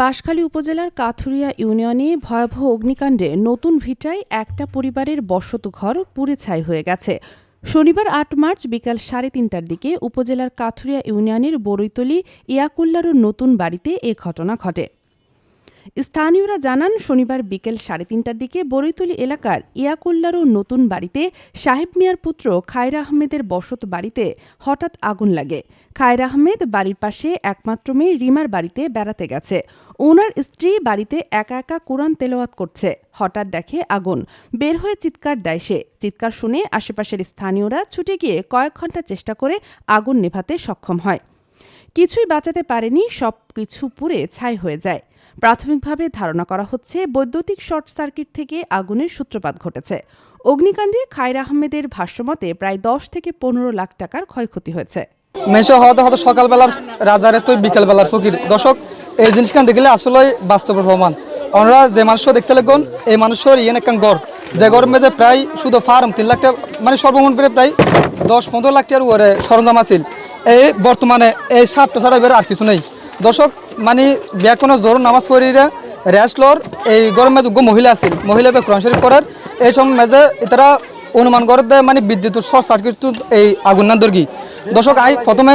বাঁশখালী উপজেলার কাথুরিয়া ইউনিয়নে ভয়াবহ অগ্নিকাণ্ডে নতুন ভিটায় একটা পরিবারের বসত ঘর পুড়ে ছাই হয়ে গেছে। শনিবার আট মার্চ বিকাল সাড়ে তিনটার দিকে উপজেলার কাথুরিয়া ইউনিয়নের বরৈতলী ইয়াকুল্লারও নতুন বাড়িতে এ ঘটনা ঘটে। স্থানীয়রা জানান, শনিবার বিকেল সাড়ে তিনটার দিকে বরৈতলী এলাকার ইয়াকুল্লারও নতুন বাড়িতে সাহেব মিয়ার পুত্র খায়র আহমেদের বসত বাড়িতে হঠাৎ আগুন লাগে। খায়র আহমেদ বাড়ির পাশে একমাত্র মেয়ে রিমার বাড়িতে বেড়াতে গেছে। ওনার স্ত্রী বাড়িতে একা একা কোরআন তেলাওয়াত করছে। হঠাৎ দেখে আগুন। বের হয়ে চিৎকার দেয় সে। চিৎকার শুনে আশেপাশের স্থানীয়রা ছুটে গিয়ে কয়েক ঘণ্টা চেষ্টা করে আগুন নেভাতে সক্ষম হয়। কিছুই বাঁচাতে পারেনি সব কিছু পুড়ে ছাই হয়ে যায়। প্রাথমিকভাবে ধারণা করা হচ্ছে বৈদ্যুতিক শর্ট সার্কিট থেকে আগুনের সূত্রপাত ঘটেছে। অগ্নিকাণ্ডে খায়র আহমেদের ভাষ্যমতে প্রায় দশ থেকে পনেরো লাখ টাকার ক্ষয়ক্ষতি হয়েছে। মেশো হয়তো হয়তো সকালবেলার রাজারে তো বিকেলবেলার ফকির। দর্শক, এই জিনিসখান দেখলে আসলে বাস্তব প্রমাণ। আমরা যে মানুষ দেখতে লাগুন এই মানুষের ইয়ে একখান গড় যে গড়ের মধ্যে প্রায় শুধু ফার্ম তিন লাখ টাকা মানে সর্বমোট প্রায় দশ পনেরো লাখ টাকার উপরে সরঞ্জাম আছিল। এই বর্তমানে এই সাতটা ছাড়া বের আর কিছু নেই। দর্শক মানে বিয়া কোনো জোর নামাজ পড়িরা রেস্ট লর এই গরমে যোগ্য মহিলা আছিল। মহিলা বে কোরআন শরীফ পড়ার এই সময় মেজে তারা অনুমান করে দেয় মানে বিদ্যুৎ শর্ট সার্কিট এই আগুন না দর্গি। দর্শক আই প্রথমে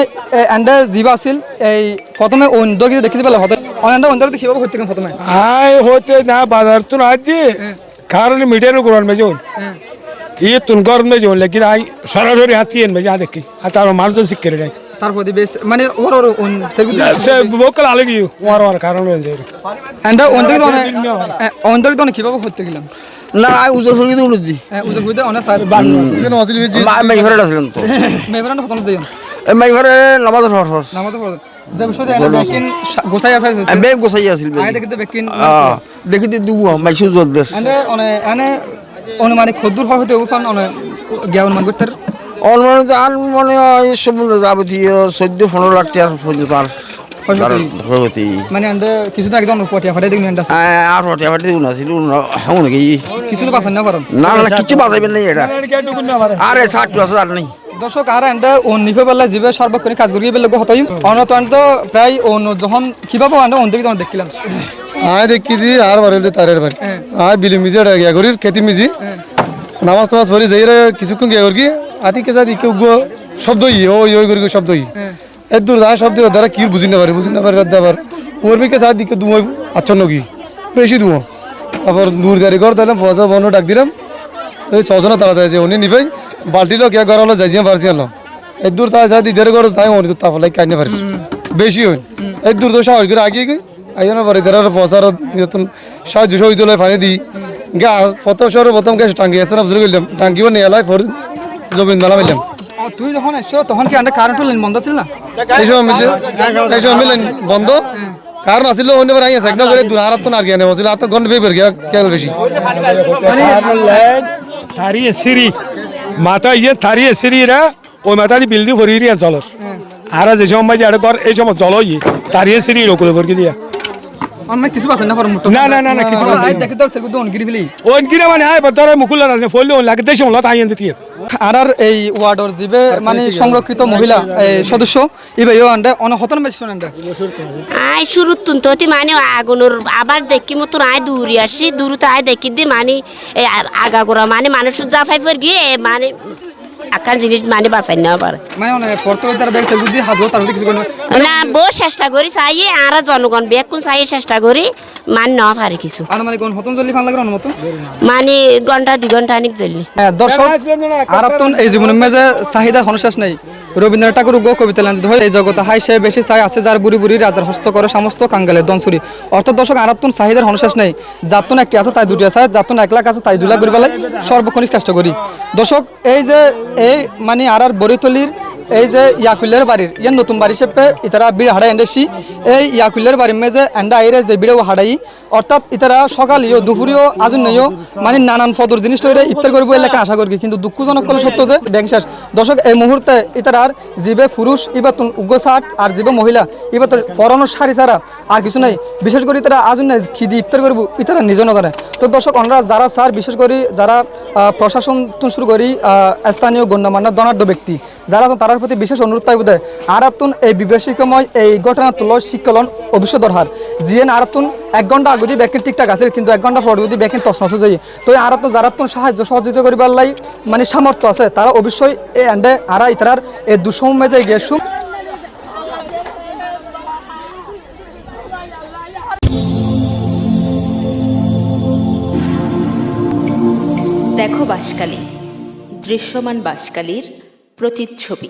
এন্ডে জীবা আছিল এই প্রথমে ওন দর্গি দেখতে পেলে হতে অনেকটা দর্গি কীভাবে হতে প্রথমে? আয় হতে না বাজার তো না দি কারণ মিটারের গ্রহণ মেজে গরম মেজে হল লেকিন আই সরাসরি হাতি এন মেজে দেখি। আর তার মানুষ শিক্ষা রে তারপর দিবে মানে ওর ওর ওন সেগুলো সে বোকাল আলগি ওয়ার ওয়ার কারণ হয়ে এন্ডে ওন দর্গি অনেক ওন দর্গি অনেক কীভাবে হতে গেলাম। না আই উজো সঙ্গে তো উন্নতি উজুর বুঝতে অনেক স্যার মাই ঘরে তো। মেবরান হতন দেন। মাই ঘরে নামাজ হর নামাজ পড়ে যে বিষয় এন্ডে বেকিন গোসাই আছে বেগ গোসাই আছিল আই দেখতে দেখি দি দুবো মাইসু জল দেশ। এনে অনে এনে অনুমানিক খদ্দুর হয় হতে অনে জ্ঞান অনুমান করতে অনুমানিত আন মনে হয় যাবতীয় চোদ্দ পনেরো লাখ টাকার পর্যন্ত আর মানে কিছু না একদম পটিয়া দেখুন আর নাকি? কিছু তো না পারেন। না না কিছু বাজাইবেন নাই এটা। আরে ষাট আছে আর নেই। দর্শক আর এন্ডা ও নিফে বেলা জিবে সর্বক্ষণে কাজ করি বেলে হতাই। অনত অন্ত প্রায় ও যখন কীভাবে তখন দেখিলাম। আয় দেখি দি আর বারে তারের আয় বিলি মিজি এটা গিয়া করি খেতি মিজি। নামাজ টামাজ পড়ি যাই কিছুক্ষণ গিয়া করি আতি কে যাদি কেউ গো শব্দ ই ও ওই করি শব্দ ই। এর দূর দা শব্দ দ্বারা কি বুঝি না পারে বুঝি না পারে দাবার। ওর মিকে যা দিকে দুমো আচ্ছন্ন কি? বেশি দুমো। তারপর দূর দাঁড়ি কর তাহলে ফসা বন্ধ ডাক দিলাম। ওই ছজনা তারা যায় যে উনি নিফাই বাল্টি লো কে গড়ালো যাইছিলাম পারছি আলো এর দূর তা যা দিদারে করো তাই উনি তো তাফলাই কাইনে পারি। বেশি হইন এর দূর তো সাহস করে আগিয়ে গই। আইজনের পরে তারা ফসার সাহায্য সহিত পানি দিই গা প্রথম শহরে প্রথম গ্যাস টাঙ্গি না গেলাম টাঙ্গিও নিয়ে এলাই ফর জমিন মেলা মিলাম তুই যখন এসছো তখন কি এন্ডা কারেন্ট লাইন বন্ধ ছিল না? এই সময় মিছে এই সময় মিলেন বন্ধ? কারণ আসলে অন্য বার আইয়া সেকনা করে দূর আর তো না গিয়া নেব ছিল আর তো গন্ড পেপার গিয়া কেল বেশি। থারিয়ে সিঁড়ি। মাথা ইয়ে থারিয়ে সিঁড়িরা ওই মাথা দিয়ে বিল্ডিং ভরি রিয়া জলর। আর যে সময় যে আরে তোর এই সময় জল ইয়ে তারিয়ে সিঁড়ি রকুলে ভরকে দিয়া আমরা কিছু পাছেন না পারেন মুটো না, না, না, না, কিছু পাচ্ছেন আই। দেখি তোর সেগুলো অন গিরি ফেলি ওই কিরে মানে আয় তোর মুকুল না ফলে লাগে দেশে হলো তাই এনে আর আর এই ওয়ার্ডর জিবে মানে সংরক্ষিত মহিলা সদস্য। ইবে ইও আন্ডা অন হতন বেশি আন্ডা আই শুরুত তুনততি মানে আগুনের আবার দেখি মতন আই দূরি আসি দূরতে আই দেখি দি মানে এই আগা করা মানে মানুষের যা ফাইফর গিয়ে মানে আকার জিনিস মানে বাঁচাই না পারে। মানে অনে পড়তে তার ব্যাগ সেগুলো হাজো তার কিছু কোনো না। বহু চেষ্টা করি চাই আর জনগণ বেকুন চাই চেষ্টা করি মান না পারে কিছু। মানে কোন হতন জলি ফান লাগে অনুমত? মানে ঘণ্টা দুই ঘণ্টা অনেক হ্যাঁ, দর্শক আর এই জীবনের মেজে চাহিদা হনশ্বাস নেই। রবীন্দ্রনাথ ঠাকুর গো কবিতা লাঞ্জিত হয় এই জগতে হাই সে বেশি চাই আছে যার বুড়ি বুড়ি রাজার হস্ত করে সমস্ত কাঙ্গালের দনসুরি অর্থাৎ দর্শক আর চাহিদার নেই। যাতন একটি আছে তাই দুটি আছে যাতন এক লাখ আছে তাই দুই লাখ করে পেলাই সর্বক্ষণিক চেষ্টা করি। দর্শক এই যে এই মানে আর আর বরিতলির এই যে ইয়াকুল্লের বাড়ির ইয়ার নতুন বাড়ি সেপে ইতারা বিড় হাড়াই এন্ডেছি এই ইয়াকুল্লের বাড়ির মেজে এন্ডা আইরে যে বিড়েও হাড়াই, অর্থাৎ ইতারা সকাল ইও দুপুরিও আজুন নইও মানে নানান পদর জিনিস তৈরি ইফতার করব এলাকা আশা করি কিন্তু দুঃখজনক কলে সত্য যে, ব্যাংক শেষ। দর্শক, এই মুহূর্তে ইতারার জিবে পুরুষ, ইবা উগ্র ষাট আর জিবে মহিলা, ইবা তোর পরানোর শাড়ি ছাড়া আর কিছু নাই। বিশেষ করে তারা আজুন নাই খিদি ইফতার করব ইতারা নিজ নজরে। তো দর্শক আমরা যারা স্যার, বিশেষ করে যারা প্রশাসন শুরু করি স্থানীয় গণ্যমান্য ধনাঢ্য ব্যক্তি, যারা আছেন তারার প্রতি বিশেষ অনুরোধ থাকবে আর আতুন এই বিভীষিকাময় এই ঘটনা তুল শিক্ষলন অবশ্য দরকার। যিয়ে আরাতুন এক ঘণ্টা আগে দিয়ে ব্যাকিং ঠিকঠাক আছে, কিন্তু এক ঘণ্টা পরে যদি ব্যাকিং তসনস যাই তো আরাতুন যারা তুন সাহায্য সহযোগিতা করিবার লাই মানে সামর্থ্য আছে, তারা অবশ্যই এই এন্ডে আরা ইতারার এই দুঃসম মেজে গিয়ে দেখো বাসকালী দৃশ্যমান বাসকালীর প্রতিচ্ছবি।